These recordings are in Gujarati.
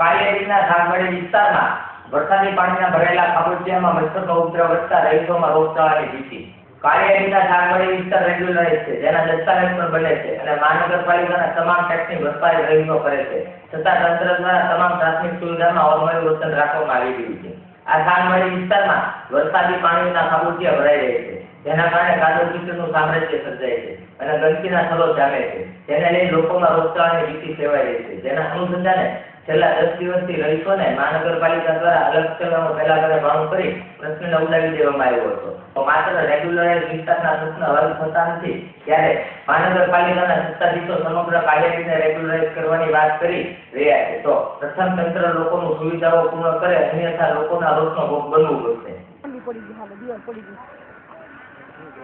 કાલિયારીના સાંભળી વિસ્તારમાં વરસાદી પાણીના ભરેલા ખાબોચિયામાં મચ્છરનો ઉપદ્રવ વધતા રહીશોમાં રોગચાળાની ભીતિ. કાર્યરીના સાગવાડી વિસ્તાર રેગ્યુલર છે, જેના દસ્તાવેજ પણ બને છે અને મહાનગરપાલિકાના તમામ ટેક્સની ભરપાઈ રહીશો કરે છે. છતાં તંત્ર દ્વારા તમામ પ્રાથમિક સુવિધામાં અવમયું વર્તન રાખવામાં આવી રહ્યું છે. આ સાગવાડી વિસ્તારમાં વરસાદી પાણીના ખાબોચિયા ભરાઈ રહે છે, જેના કારણે કાદવ સામ્રાજ્ય સર્જાય છે અને ગંદકીના સ્થળો જામે છે. જેને લઈ લોકોમાં રોગચાળાની ભીતિ સેવાઈ રહી છે. જેના અનુસંધાને છેલ્લા દસ દિવસથી રહીશોને મહાનગરપાલિકા દ્વારા અલગ કરવાનો પહેલા ઘરે માંગ કરી પ્રશ્નને ઉડાવી દેવામાં આવ્યો હતો. તો માત્ર રેગ્યુલરાઇઝ વિસ્તારના પ્રશ્ન હલ થતા નથી ત્યારે મહાનગરપાલિકાના સત્તાધીશો સમગ્ર કાર્યવાહીને રેગ્યુલરાઇઝ કરવાની વાત કરી રહ્યા છે. તો પ્રથમ તંત્ર લોકોનું સુવિધાઓ પૂર્ણ કરે અન્યથા લોકોના રોષનો ભોગ બનવું પડશે.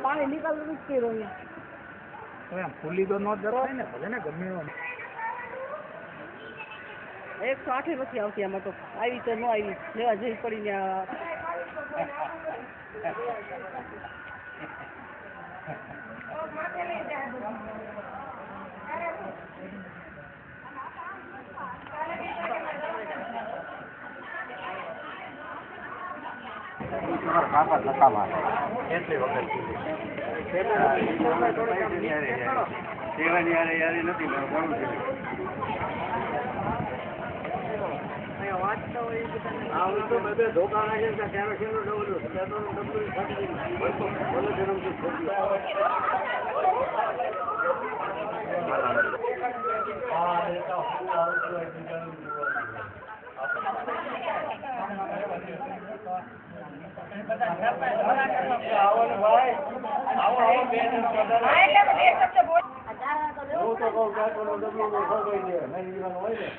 પાણી નીકળવું જ કર્યો અહીંયા. તો ફૂલી તો ન જતો ને ભલે ને ગમે એવો એકસો આઠે નથી આવતી આમાં તો. આવી તો ન આવી. લેવા જઈ પડીને કાકા ધક્કા મારે એટલી વખત સેવાની યારે યારે નથી, પણ ઘણું છે આવું તો બધે ધોકાણા છે છે કેરોસીનનું ડબલું ડબલું. બોલો જન્મથી ખોટું. હું તો કહું પેટ્રોલનું ડબલું તો ખોવાઈ જાય.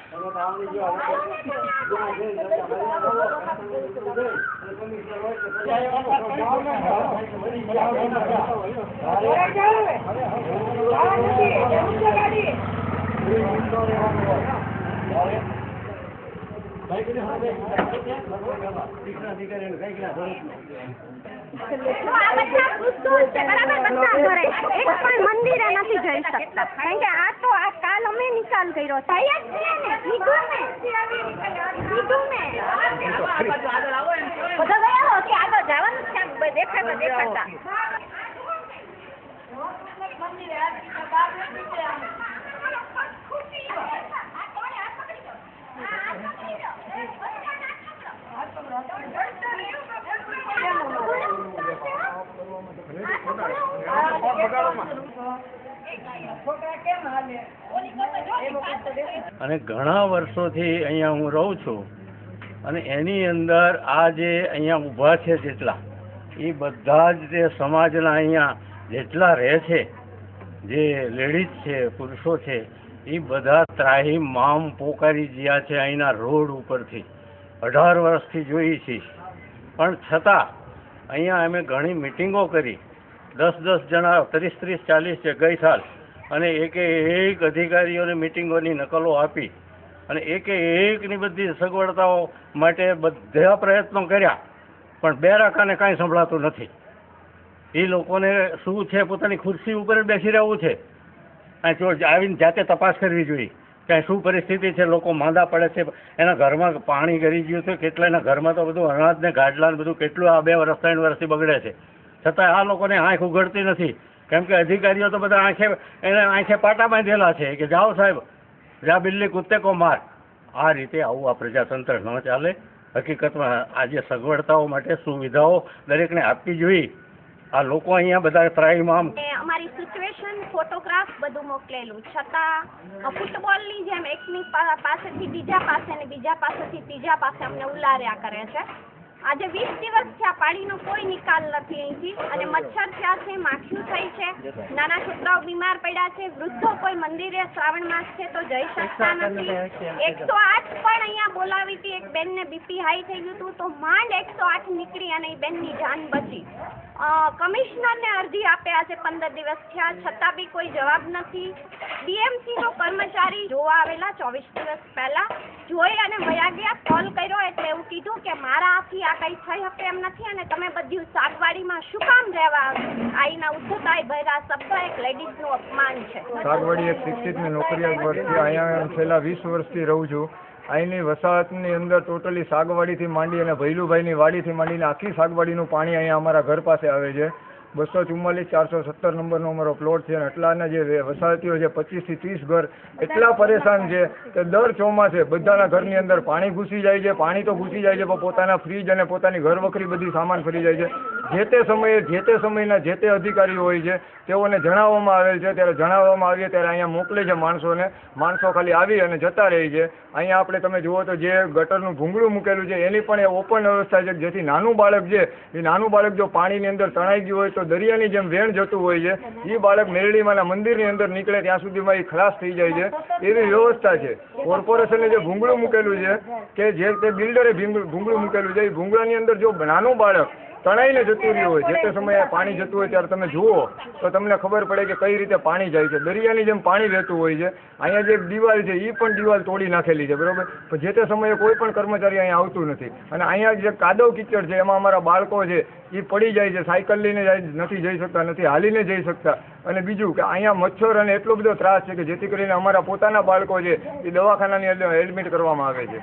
છે બરાબર બધા ઘરે. એક પણ મંદિરે નથી જઈ શકતા કારણ કે આ તો આ કાલ અમે નિકાલ કર્યો થાય જ છે ને. કીધું ને. કીધું ને. બધા ગયા કે આગળ જવાનું છે દેખાતા દેખાતા. અને ઘણા વર્ષોથી અહીંયા હું રહું છું. અને એની અંદર આ જે અહીંયા ઊભા છે જેટલા, એ બધા જ તે સમાજના અહીંયા જેટલા રહે છે, જે લેડીઝ છે, પુરુષો છે, એ બધા ત્રાહી, મામ, પોકારી ગયા છે અહીંના રોડ ઉપરથી. અઢાર વર્ષથી જોઈએ છીએ પણ છતાં અહીંયા અમે ઘણી મિટિંગો કરી. દસ દસ જણા, ત્રીસ ત્રીસ ચાલીસ છે ગઈ સાલ. અને એકે એક અધિકારીઓને મિટિંગોની નકલો આપી અને એકે એકની બધી સગવડતાઓ માટે બધા પ્રયત્નો કર્યા, પણ બે રાખાને કાંઈ સંભળાતું નથી. એ લોકોને શું છે, પોતાની ખુરશી ઉપર બેસી રહેવું છે? આવીને જાતે તપાસ કરવી જોઈએ કે શું પરિસ્થિતિ છે, લોકો માંદા પડે છે, એના ઘરમાં પાણી ગરી ગયું છે કેટલાયના ઘરમાં તો બધું અનાજ ને ગાડલા ને બધું કેટલું આ બે વર્ષ, ત્રણ વર્ષથી બગડે છે. છતાં આ લોકોને આંખ ઉઘડતી નથી. કેમ કે અધિકારીઓ તો બધા આંખે એને આંખે પાટા બાંધેલા છે કે જાઓ સાહેબ, જા બિલ્લી કૂદતે કો માર. આ રીતે આવું આ પ્રજાતંત્ર ન ચાલે. હકીકતમાં આજે સગવડતાઓ માટે સુવિધાઓ દરેકને આપવી જોઈએ. આ લોકો અહીંયા બધા ત્રાહીમામ અમારી સિચ્યુએશન ફોટોગ્રાફ બધું મોકલેલું. છતાં ફૂટબોલની જેમ એકની પાસેથી બીજા પાસે ને બીજા પાસેથી ત્રીજા પાસે અમને ઉલાર્યા કરે છે. આજે વીસ દિવસ થયા પાણીનો કોઈ નિકાલ નથી અહીંથી. અને મચ્છર થયા છે માખીઓ થઈ છે નાના છોકરાઓ બીમાર પડ્યા છે વૃદ્ધો કોઈ મંદિરે શ્રાવણ માસ છે તો જઈ શકતા નથી. એકસો આઠ પણ અહીંયા બોલાવી હતી એક બેનને બીપી હાઈ થઈ ગયું હતું તો માંડ એકસો આઠ નીકળી અને એ બેનની જાન બચી. કમિશનરને અરજી આપ્યા છે પંદર દિવસ થયા છતાં બી કોઈ જવાબ નથી. ડીએમસી નો કર્મચારી જોવા આવેલા ચોવીસ દિવસ પહેલા જોઈ અને વયા ગયા કોલ કર્યો એટલે એવું કીધું કે મારા આથી આ કઈ થઈ શકે એમ નથી અને તમે બધી શાકવાડીમાં શું કામ રહેવા આઈના ઉદ્ધતાય ભર્યા શબ્દ એક લેડીઝનું અપમાન છે. સાગવાડી એક શિક્ષિતની નોકરિયાત વર્ષથી અહીંયા છેલ્લા વીસ વર્ષથી રહું છું. અહીંની વસાહતની અંદર ટોટલી સાગવાડીથી માંડી અને ભૈલુભાઈની વાડીથી માંડીને આખી સાગવાડીનું પાણી અહીંયા અમારા ઘર પાસે આવે છે. બસો ચુમ્માલીસ ચારસો સત્તર નંબરનો અમારો પ્લોટ છે અને એટલાના જે વસાહતીઓ છે, પચીસથી ત્રીસ ઘર એટલા પરેશાન છે કે દર ચોમાસે બધાના ઘરની અંદર પાણી ઘૂસી જાય છે, પાણી તો ઘૂસી જાય છે, પણ પોતાના ફ્રીજ અને પોતાની ઘર વખરી બધી સામાન ફરી જાય છે. જે તે સમયે, જે તે સમયના જે તે અધિકારીઓ હોય છે, તેઓને જણાવવામાં આવેલ છે. ત્યારે જણાવવામાં આવીએ ત્યારે અહીંયા મોકલે છે માણસોને. માણસો ખાલી આવી અને જતા રહે છે. અહીંયા આપણે તમે જુઓ તો જે ગટરનું ભૂંગળું મૂકેલું છે, એની પણ એ ઓપન વ્યવસ્થા છે જેથી નાનું બાળક છે, એ નાનું બાળક જો પાણીની અંદર તણાઈ ગયું હોય તો દરિયાની જેમ વેણ જતું હોય છે એ બાળક મેરડીમાંના મંદિરની અંદર નીકળે ત્યાં સુધીમાં એ ખલાસ થઈ જાય છે. એવી વ્યવસ્થા છે. કોર્પોરેશને જે ભૂંગળું મૂકેલું છે કે જે તે બિલ્ડરે ભૂંગળું મૂકેલું છે એ ભૂંગળાની અંદર જો નાનું બાળક તણાઈને જતું રહ્યું હોય. જે તે સમયે પાણી જતું હોય ત્યારે તમે જુઓ, તો તમને ખબર પડે કે કઈ રીતે પાણી જાય છે. દરિયાની જેમ પાણી વહેતું હોય છે. અહીંયા જે દિવાલ છે એ પણ દિવાલ તોડી નાખેલી છે, બરોબર? પણ જે તે સમયે કોઈ પણ કર્મચારી અહીંયા આવતું નથી. અને અહીંયા જે કાદવ કિચડ છે, એમાં અમારા બાળકો છે એ પડી જાય છે, સાયકલ લઈને નથી જઈ શકતા, નથી હાલીને જઈ શકતા. અને બીજું કે અહીંયા મચ્છર અને એટલો બધો ત્રાસ છે કે જેથી કરીને અમારા પોતાના બાળકો છે એ દવાખાનાની અંદર એડમિટ કરવામાં આવે છે.